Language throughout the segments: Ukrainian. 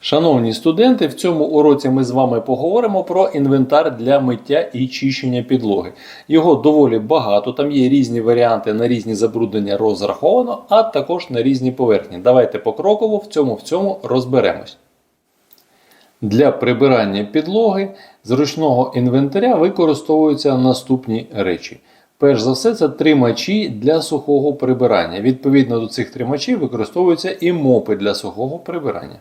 Шановні студенти, в цьому уроці ми з вами поговоримо про інвентар для миття і чищення підлоги. Його доволі багато, там є різні варіанти на різні забруднення розраховано, а також на різні поверхні. Давайте покроково в цьому в цьому розберемось. Для прибирання підлоги з ручного інвентаря використовуються наступні речі. Перш за все, це тримачі для сухого прибирання. Відповідно до цих тримачів використовуються і мопи для сухого прибирання.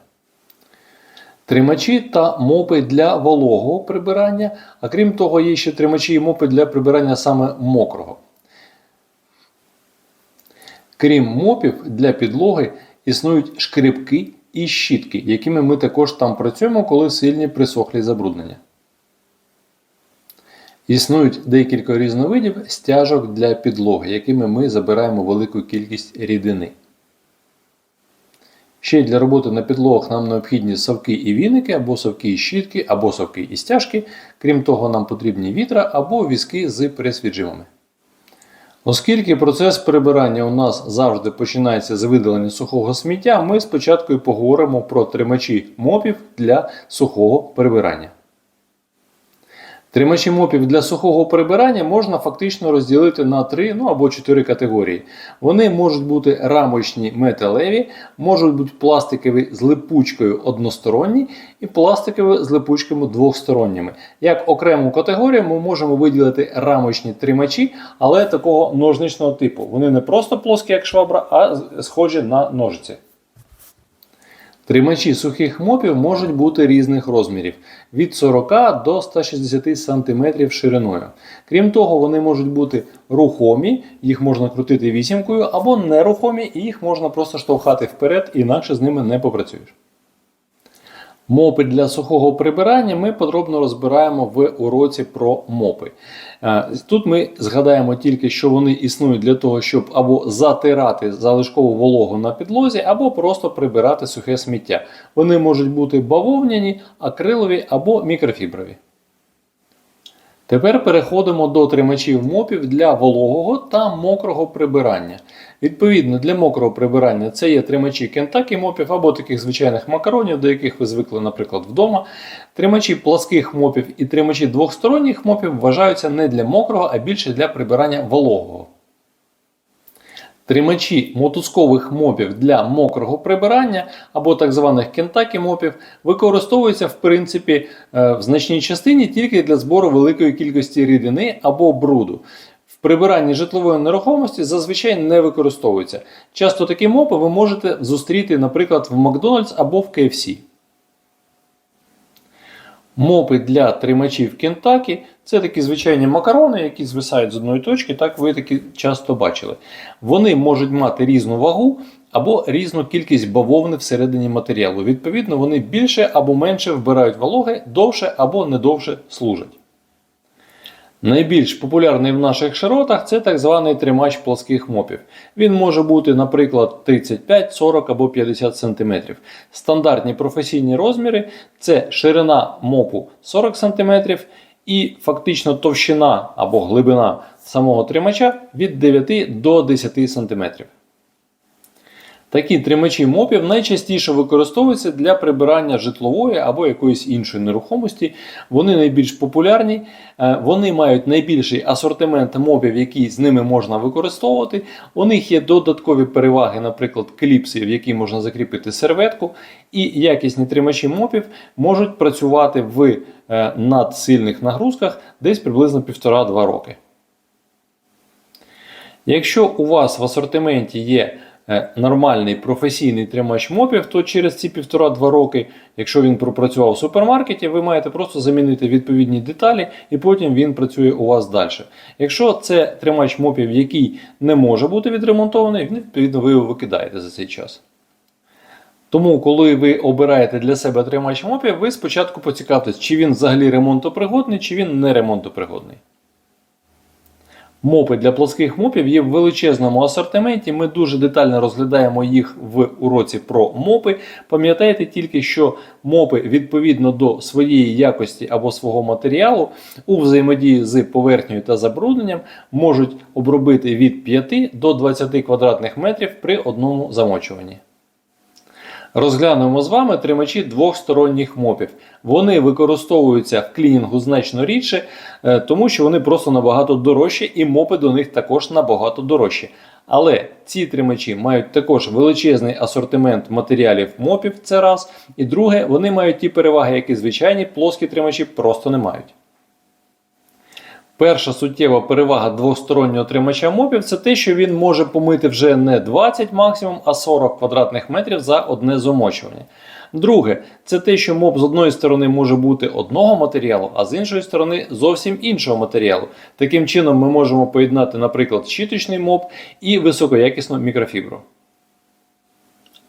Тримачі та мопи для вологого прибирання, а крім того, є ще тримачі і мопи для прибирання саме мокрого. Крім мопів для підлоги існують шкребки і щітки, якими ми також там працюємо, коли сильні присохлі забруднення. Існують декілька різновидів стяжок для підлоги, якими ми забираємо велику кількість рідини. Ще й для роботи на підлогах нам необхідні совки і віники, або совки і щітки, або совки і стяжки. Крім того, нам потрібні вітра або візки з прес-віджимами. Оскільки процес прибирання у нас завжди починається з видалення сухого сміття, ми спочатку і поговоримо про тримачі мопів для сухого прибирання. Тримачі мопів для сухого прибирання можна фактично розділити на 3 ну або 4 категорії. Вони можуть бути рамочні металеві, можуть бути пластикові з липучкою односторонні і пластикові з липучками двосторонніми. Як окрему категорію ми можемо виділити рамочні тримачі, але такого ножничного типу. Вони не просто плоскі, як швабра, а схожі на ножиці. Тримачі сухих мопів можуть бути різних розмірів від 40 до 160 см шириною. Крім того, вони можуть бути рухомі, їх можна крутити вісімкою, або нерухомі, і їх можна просто штовхати вперед, інакше з ними не попрацюєш. Мопи для сухого прибирання ми подробно розбираємо в уроці про мопи. Е, Тут ми згадаємо тільки, що вони існують для того, щоб або затирати залишкову вологу на підлозі, або просто прибирати сухе сміття. Вони можуть бути бавовняні, акрилові або мікрофіброві. Тепер переходимо до тримачів мопів для вологого та мокрого прибирання. Відповідно, для мокрого прибирання це є тримачі кентакі мопів або таких звичайних макаронів, до яких ви звикли, наприклад, вдома. Тримачі пласких мопів і тримачі двохсторонніх мопів вважаються не для мокрого, а більше для прибирання вологого. Тримачі мотузкових мопів для мокрого прибирання або так званих Kentucky мопів використовуються в принципі е, в значній частині тільки для збору великої кількості рідини або бруду. В прибиранні житлової нерухомості зазвичай не використовуються. Часто такі мопи ви можете зустріти, наприклад, в Макдональдс або в KFC. Мопи для тримачів Кентакі це такі звичайні макарони, які звисають з одної точки, так ви такі часто бачили. Вони можуть мати різну вагу або різну кількість бавовни всередині матеріалу. Відповідно, вони більше або менше вбирають вологи, довше або не довше служать. Найбільш популярний в наших широтах це так званий тримач плоских мопів. Він може бути, наприклад, 35, 40 або 50 см. Стандартні професійні розміри це ширина мопу 40 см і фактично товщина або глибина самого тримача від 9 до 10 см. Такі тримачі мопів найчастіше використовуються для прибирання житлової або якоїсь іншої нерухомості. Вони найбільш популярні, е, вони мають найбільший асортимент мопів, які з ними можна використовувати. У них є додаткові переваги, наприклад, кліпси, в які можна закріпити серветку. І якісні тримачі мопів можуть працювати в е, надсильних нагрузках десь приблизно 1,5-2 роки. Якщо у вас в асортименті є нормальний професійний тримач мопів, то через ці 1,5-2 роки, якщо він пропрацював в супермаркеті, ви маєте просто замінити відповідні деталі, і потім він працює у вас далі. Якщо це тримач мопів, який не може бути відремонтований, відповідно ви його викидаєте за цей час. Тому, коли ви обираєте для себе тримач мопів, ви спочатку поцікавтесь, чи він взагалі ремонтопригодний, чи він не ремонтопригодний. Мопи для плоских мопів є в величезному асортименті. Ми дуже детально розглядаємо їх в уроці про мопи. Пам'ятайте тільки, що мопи відповідно до своєї якості або свого матеріалу у взаємодії з поверхнею та забрудненням можуть обробити від 5 до 20 квадратних метрів при одному замочуванні. Розглянемо з вами тримачі двохсторонніх мопів. Вони використовуються в клінінгу значно рідше, е, тому що вони просто набагато дорожчі, і мопи до них також набагато дорожчі. Але ці тримачі мають також величезний асортимент матеріалів мопів, це раз. І друге, вони мають ті переваги, які звичайні плоскі тримачі просто не мають. Перша суттєва перевага двостороннього тримача мопів це те, що він може помити вже не 20 максимум, а 40 квадратних метрів за одне замочування. Друге, це те, що моп з одної сторони може бути одного матеріалу, а з іншої сторони зовсім іншого матеріалу. Таким чином, ми можемо поєднати, наприклад, щіточний моп і високоякісну мікрофібру.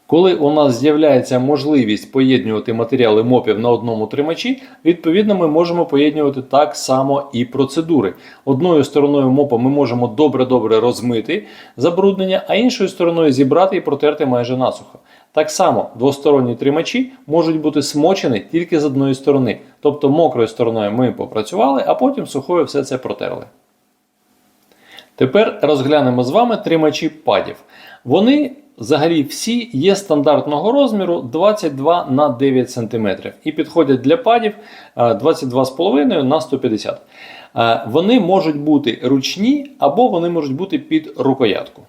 Коли у нас з'являється можливість поєднувати матеріали мопів на одному тримачі, відповідно ми можемо поєднувати так само і процедури. Одною стороною мопа ми можемо добре-добре розмити забруднення, а іншою стороною зібрати і протерти майже насухо. Так само двосторонні тримачі можуть бути смочені тільки з одної сторони, тобто мокрою стороною ми попрацювали, а потім сухою все це протерли. Тепер розглянемо з вами тримачі падів. Вони взагалі всі є стандартного розміру 22 на 9 см і підходять для падів е, 22,5 на 150 Е, Вони можуть бути ручні або вони можуть бути під рукоятку.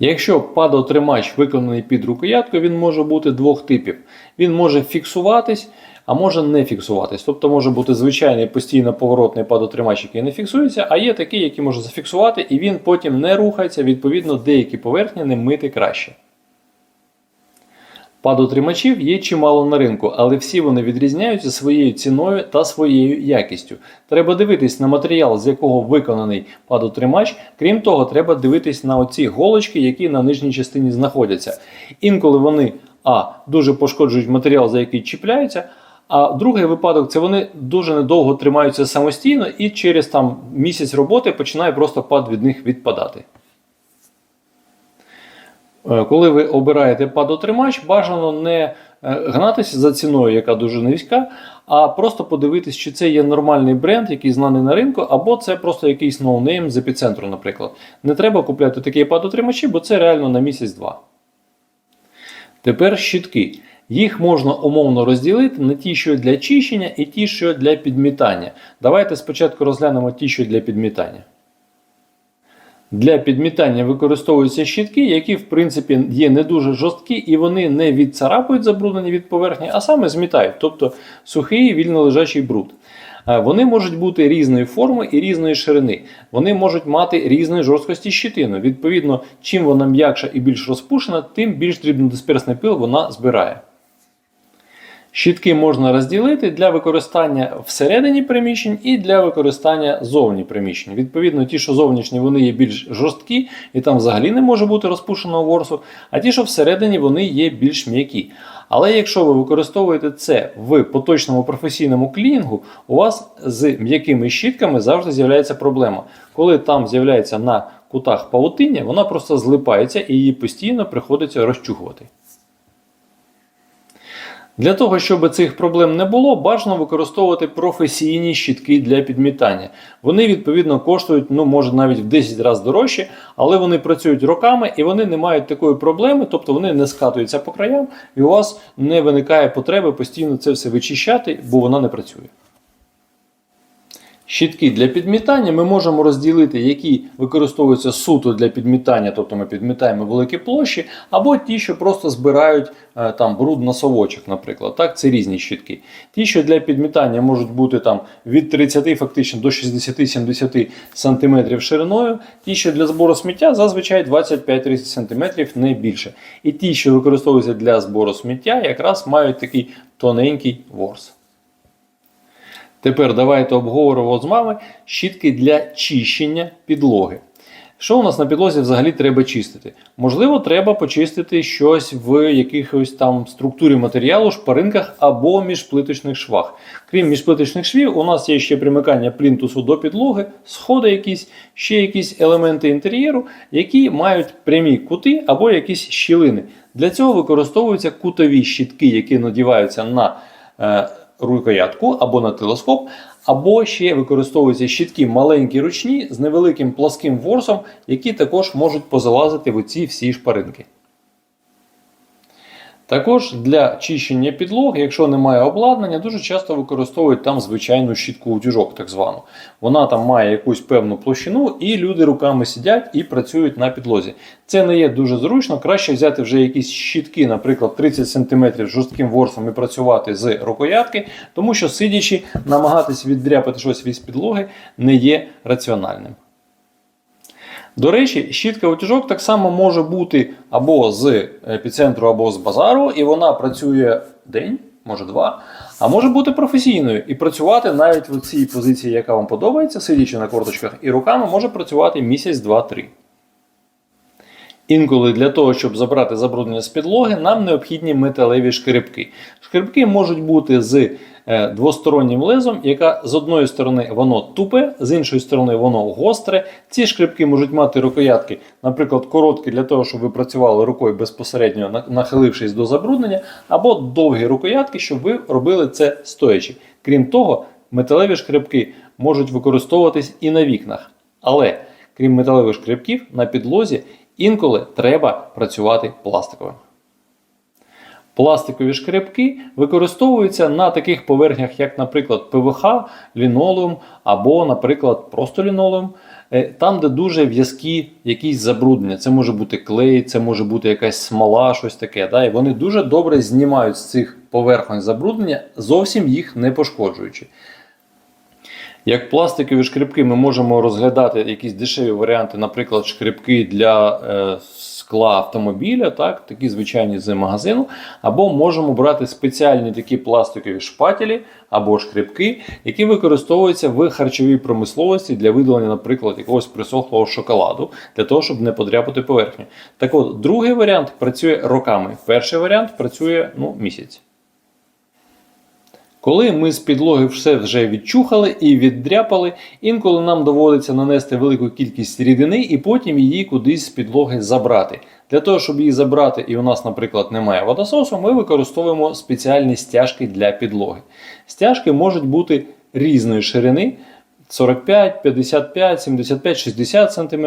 Якщо падотримач виконаний під рукоятку, він може бути двох типів. Він може фіксуватись, а може не фіксуватись. Тобто може бути звичайний постійно поворотний падотримач, який не фіксується, а є такий, який може зафіксувати, і він потім не рухається, відповідно, деякі поверхні не мити краще. Падотримачів є чимало на ринку, але всі вони відрізняються своєю ціною та своєю якістю. Треба дивитись на матеріал, з якого виконаний падотримач. Крім того, треба дивитись на оці голочки, які на нижній частині знаходяться. Інколи вони а дуже пошкоджують матеріал, за який чіпляються. А другий випадок це вони дуже недовго тримаються самостійно і через там місяць роботи починає просто пад від них відпадати. Е, Коли ви обираєте падотримач, бажано не е, гнатися за ціною, яка дуже низька, а просто подивитись, чи це є нормальний бренд, який знаний на ринку, або це просто якийсь ноунейм з епіцентру, наприклад. Не треба купляти такі падотримачі, бо це реально на місяць-два. Тепер щітки. Їх можна умовно розділити на ті, що для чищення, і ті, що для підмітання. Давайте спочатку розглянемо ті, що для підмітання. Для підмітання використовуються щітки, які в принципі є не дуже жорсткі і вони не відцарапують забруднення від поверхні, а саме змітають, тобто сухий вільно лежачий бруд. Е, Вони можуть бути різної форми і різної ширини. Вони можуть мати різної жорсткості щитину. Відповідно, чим вона м'якша і більш розпушена, тим більш дрібнодисперсний пил вона збирає. Щітки можна розділити для використання всередині приміщень і для використання зовні приміщень. Відповідно, ті, що зовнішні, вони є більш жорсткі, і там взагалі не може бути розпушеного ворсу, а ті, що всередині, вони є більш м'які. Але якщо ви використовуєте це в поточному професійному клінінгу, у вас з м'якими щітками завжди з'являється проблема. Коли там з'являється на кутах павутиння, вона просто злипається і її постійно приходиться розчухувати. Для того, щоб цих проблем не було, бажано використовувати професійні щітки для підмітання. Вони відповідно коштують, ну може навіть в 10 разів дорожче, але вони працюють роками і вони не мають такої проблеми, тобто вони не скатуються по краям, і у вас не виникає потреби постійно це все вичищати, бо вона не працює. Щітки для підмітання ми можемо розділити, які використовуються суто для підмітання, тобто ми підмітаємо великі площі, або ті, що просто збирають е, там бруд на совочок, наприклад. Так, Це різні щітки. Ті, що для підмітання можуть бути там від 30 фактично до 60-70 см шириною, ті, що для збору сміття, зазвичай 25-30 см не більше. І ті, що використовуються для збору сміття, якраз мають такий тоненький ворс. Тепер давайте обговоримо з вами щітки для чищення підлоги. Що у нас на підлозі взагалі треба чистити? Можливо, треба почистити щось в якихось там структурі матеріалу, шпаринках або міжплиточних швах. Крім міжплиточних швів, у нас є ще примикання плінтусу до підлоги, сходи якісь, ще якісь елементи інтер'єру, які мають прямі кути або якісь щілини. Для цього використовуються кутові щітки, які надіваються на е, рукоятку або на телескоп, або ще використовуються щітки маленькі ручні з невеликим пласким ворсом, які також можуть позалазити в оці всі шпаринки. Також для чищення підлоги, якщо немає обладнання, дуже часто використовують там звичайну щітку утюжок, так звану. Вона там має якусь певну площину, і люди руками сидять і працюють на підлозі. Це не є дуже зручно. Краще взяти вже якісь щітки, наприклад, 30 см жорстким ворсом і працювати з рукоятки, тому що сидячи, намагатись віддряпати щось від підлоги не є раціональним. До речі, щітка утюжок так само може бути або з епіцентру, або з базару, і вона працює день, може два, а може бути професійною і працювати навіть в цій позиції, яка вам подобається, сидячи на корточках, і руками може працювати місяць, два-три. Інколи для того, щоб забрати забруднення з підлоги, нам необхідні металеві шкребки. Шкребки можуть бути з е, двостороннім лезом, яка з одної сторони воно тупе, з іншої сторони воно гостре. Ці шкребки можуть мати рукоятки, наприклад, короткі для того, щоб ви працювали рукою безпосередньо нахилившись до забруднення, або довгі рукоятки, щоб ви робили це стоячи. Крім того, металеві шкребки можуть використовуватись і на вікнах. Але крім металевих шкребків, на підлозі інколи треба працювати пластиковим. Пластикові шкребки використовуються на таких поверхнях, як, наприклад, ПВХ, лінолеум або, наприклад, просто лінолеум, е, там, де дуже в'язкі якісь забруднення. Це може бути клей, це може бути якась смола, щось таке. Да? І вони дуже добре знімають з цих поверхонь забруднення, зовсім їх не пошкоджуючи. Як пластикові шкребки ми можемо розглядати якісь дешеві варіанти, наприклад, шкребки для е, скла автомобіля, так, такі звичайні з магазину, або можемо брати спеціальні такі пластикові шпателі або шкребки, які використовуються в харчовій промисловості для видалення, наприклад, якогось присохлого шоколаду, для того, щоб не подряпати поверхню. Так от, другий варіант працює роками. Перший варіант працює ну, місяць. Коли ми з підлоги все вже відчухали і віддряпали, інколи нам доводиться нанести велику кількість рідини і потім її кудись з підлоги забрати. Для того, щоб її забрати, і у нас, наприклад, немає водососу, ми використовуємо спеціальні стяжки для підлоги. Стяжки можуть бути різної ширини. 45, 55, 75, 60 см,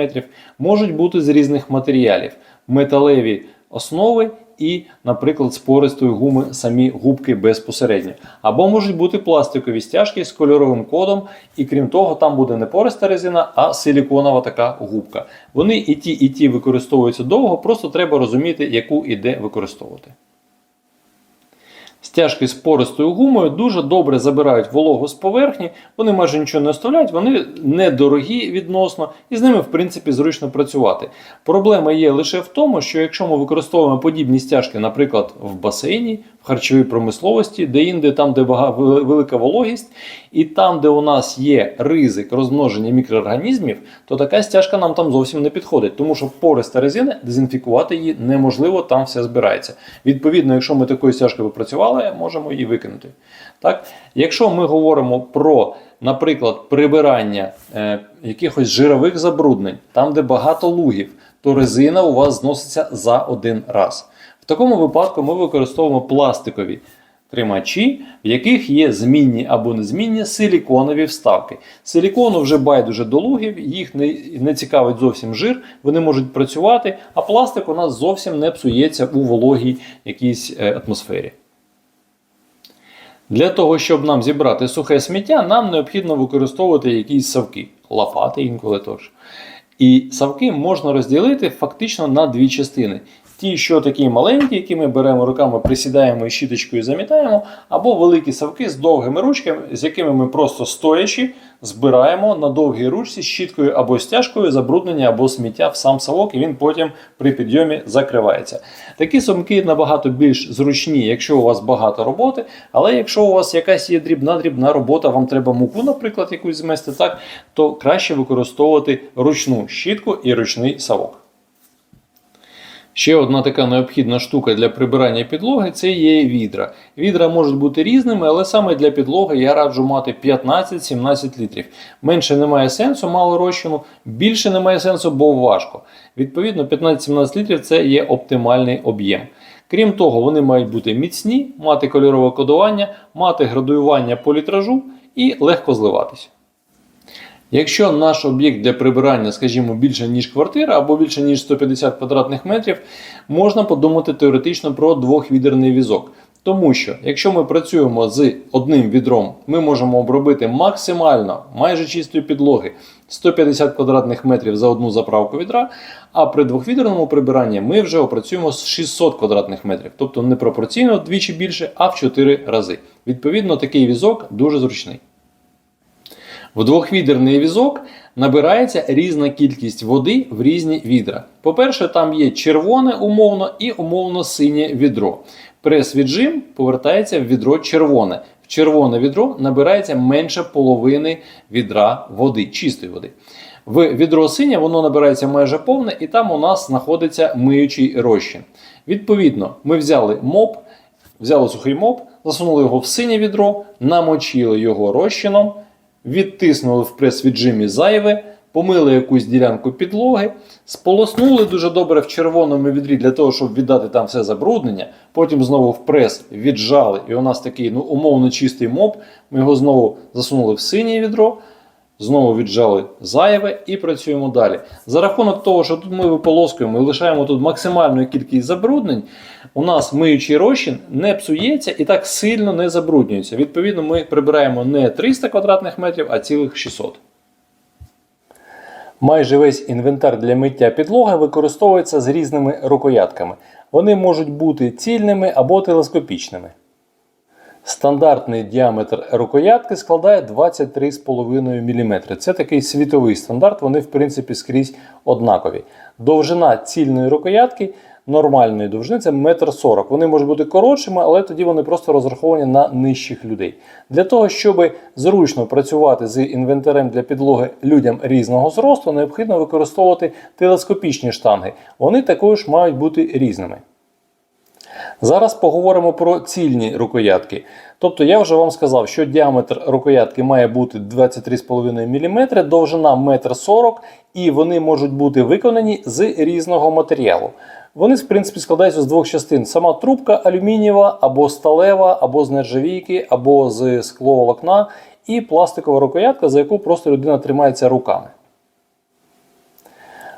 можуть бути з різних матеріалів, металеві основи і, наприклад, з пористої гуми самі губки безпосередньо. Або можуть бути пластикові стяжки з кольоровим кодом, і крім того, там буде не пориста резина, а силіконова така губка. Вони і ті, і ті використовуються довго, просто треба розуміти, яку і де використовувати. Стяжки з пористою гумою дуже добре забирають вологу з поверхні, вони майже нічого не оставляють, вони недорогі відносно, і з ними, в принципі, зручно працювати. Проблема є лише в тому, що якщо ми використовуємо подібні стяжки, наприклад, в басейні, в харчовій промисловості, де-інде, там, де велика вологість, і там, де у нас є ризик розмноження мікроорганізмів, то така стяжка нам там зовсім не підходить, тому що пориста резина, дезінфікувати її неможливо, там все збирається. Відповідно, якщо ми такою стяжкою працювали, можемо її викинути. Так? Якщо ми говоримо про, наприклад, прибирання е, якихось жирових забруднень, там, де багато лугів, то резина у вас зноситься за один раз. В такому випадку ми використовуємо пластикові тримачі, в яких є змінні або незмінні силіконові вставки. Силікону вже байдуже до їх не, не цікавить зовсім жир, вони можуть працювати, а пластик у нас зовсім не псується у вологій якійсь е, атмосфері. Для того, щоб нам зібрати сухе сміття, нам необхідно використовувати якісь савки, лопати інколи теж. І савки можна розділити фактично на дві частини. Ті, що такі маленькі, які ми беремо руками, присідаємо і щіточкою замітаємо, або великі савки з довгими ручками, з якими ми просто стоячи збираємо на довгій ручці щіткою або стяжкою забруднення або сміття в сам савок, і він потім при підйомі закривається. Такі сумки набагато більш зручні, якщо у вас багато роботи, але якщо у вас якась є дрібна-дрібна робота, вам треба муку, наприклад, якусь змести так, то краще використовувати ручну щітку і ручний савок. Ще одна така необхідна штука для прибирання підлоги це є відра. Відра можуть бути різними, але саме для підлоги я раджу мати 15-17 літрів. Менше немає сенсу, мало розчину, більше немає сенсу, бо важко. Відповідно, 15-17 літрів це є оптимальний об'єм. Крім того, вони мають бути міцні, мати кольорове кодування, мати градуювання по літражу і легко зливатися. Якщо наш об'єкт для прибирання, скажімо, більше ніж квартира або більше ніж 150 квадратних метрів, можна подумати теоретично про двохвідерний візок. Тому що, якщо ми працюємо з одним відром, ми можемо обробити максимально майже чистої підлоги 150 квадратних метрів за одну заправку відра, а при двохвідерному прибиранні ми вже опрацюємо з 600 квадратних метрів, тобто не пропорційно вдвічі більше, а в 4 рази. Відповідно, такий візок дуже зручний. В двохвідерний візок набирається різна кількість води в різні відра. По-перше, там є червоне умовно і умовно синє відро. Прес-віджим повертається в відро червоне. В червоне відро набирається менше половини відра води, чистої води. В відро синє воно набирається майже повне, і там у нас знаходиться миючий розчин. Відповідно, ми взяли моп, взяли сухий моп, засунули його в синє відро, намочили його розчином, відтиснули в прес-віджимі зайве, помили якусь ділянку підлоги, сполоснули дуже добре в червоному відрі для того, щоб віддати там все забруднення. Потім знову в прес віджали, і у нас такий ну, умовно чистий моп. Ми його знову засунули в синє відро. Знову віджали зайве і працюємо далі. За рахунок того, що тут ми виполоскуємо і лишаємо тут максимальну кількість забруднень, у нас миючий розчин не псується і так сильно не забруднюється. Відповідно, ми прибираємо не 300 квадратних метрів, а цілих 600. Майже весь інвентар для миття підлоги використовується з різними рукоятками. Вони можуть бути цільними або телескопічними. Стандартний діаметр рукоятки складає 23,5 мм. Це такий світовий стандарт, вони в принципі скрізь однакові. Довжина цільної рукоятки нормальної довжини це 1,40 м. Вони можуть бути коротшими, але тоді вони просто розраховані на нижчих людей. Для того, щоб зручно працювати з інвентарем для підлоги людям різного зросту, необхідно використовувати телескопічні штанги. Вони також мають бути різними. Зараз поговоримо про цільні рукоятки. Тобто я вже вам сказав, що діаметр рукоятки має бути 23,5 мм, довжина 1,40 м, і вони можуть бути виконані з різного матеріалу. Вони, в принципі, складаються з двох частин: сама трубка алюмінієва, або сталева, або з нержавійки, або з скловолокна, і пластикова рукоятка, за яку просто людина тримається руками.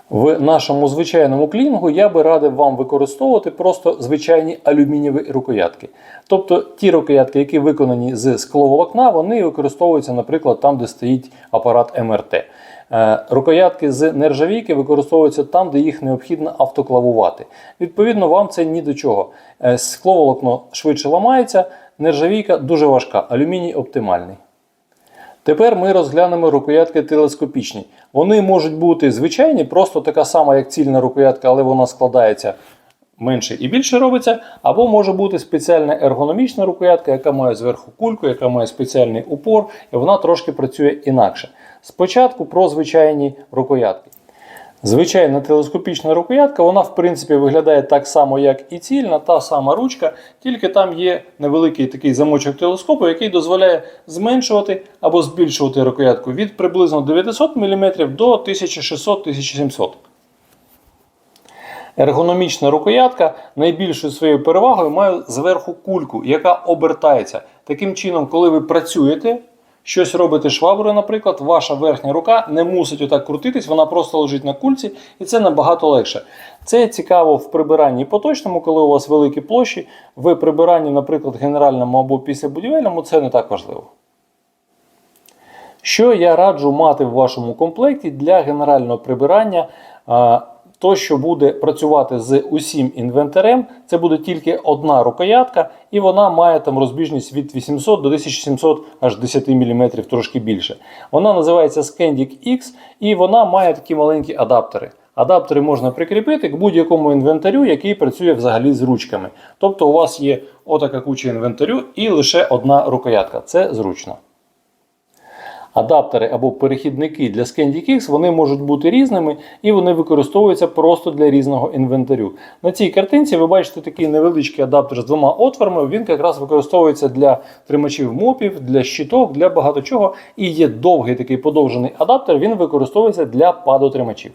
В нашому звичайному клінгу я би радив вам використовувати просто звичайні алюмінієві рукоятки. Тобто ті рукоятки, які виконані з скловолокна, вони використовуються, наприклад, там, де стоїть апарат МРТ. Е, Рукоятки з нержавійки використовуються там, де їх необхідно автоклавувати. Відповідно, вам це ні до чого. Е, Скловолокно швидше ламається, нержавійка дуже важка, алюміній оптимальний. Тепер ми розглянемо рукоятки телескопічні. Вони можуть бути звичайні, просто така сама, як цільна рукоятка, але вона складається менше і більше робиться. Або може бути спеціальна ергономічна рукоятка, яка має зверху кульку, яка має спеціальний упор, і вона трошки працює інакше. Спочатку про звичайні рукоятки. Звичайна телескопічна рукоятка, вона в принципі виглядає так само, як і цільна, та сама ручка, тільки там є невеликий такий замочок телескопу, який дозволяє зменшувати або збільшувати рукоятку від приблизно 900 мм до 1600-1700 Ергономічна рукоятка найбільшою своєю перевагою має зверху кульку, яка обертається. Таким чином, коли ви працюєте, щось робите шваброю, наприклад, ваша верхня рука не мусить отак крутитись, вона просто лежить на кульці, і це набагато легше. Це цікаво в прибиранні поточному, коли у вас великі площі. В прибиранні, наприклад, генеральному або післябудівельному, це не так важливо. Що я раджу мати в вашому комплекті для генерального прибирання? То, що буде працювати з усім інвентарем, це буде тільки одна рукоятка, і вона має там розбіжність від 800 до 1700 аж 10 мм, трошки більше. Вона називається Scandic X, і вона має такі маленькі адаптери. Адаптери можна прикріпити к будь-якому інвентарю, який працює взагалі з ручками. Тобто у вас є отака куча інвентарю і лише одна рукоятка. Це зручно. Адаптери або перехідники для Scandi вони можуть бути різними і вони використовуються просто для різного інвентарю. На цій картинці ви бачите такий невеличкий адаптер з двома отворами. Він якраз використовується для тримачів мопів, для щиток, для багато чого. І є довгий такий подовжений адаптер, він використовується для падотримачів.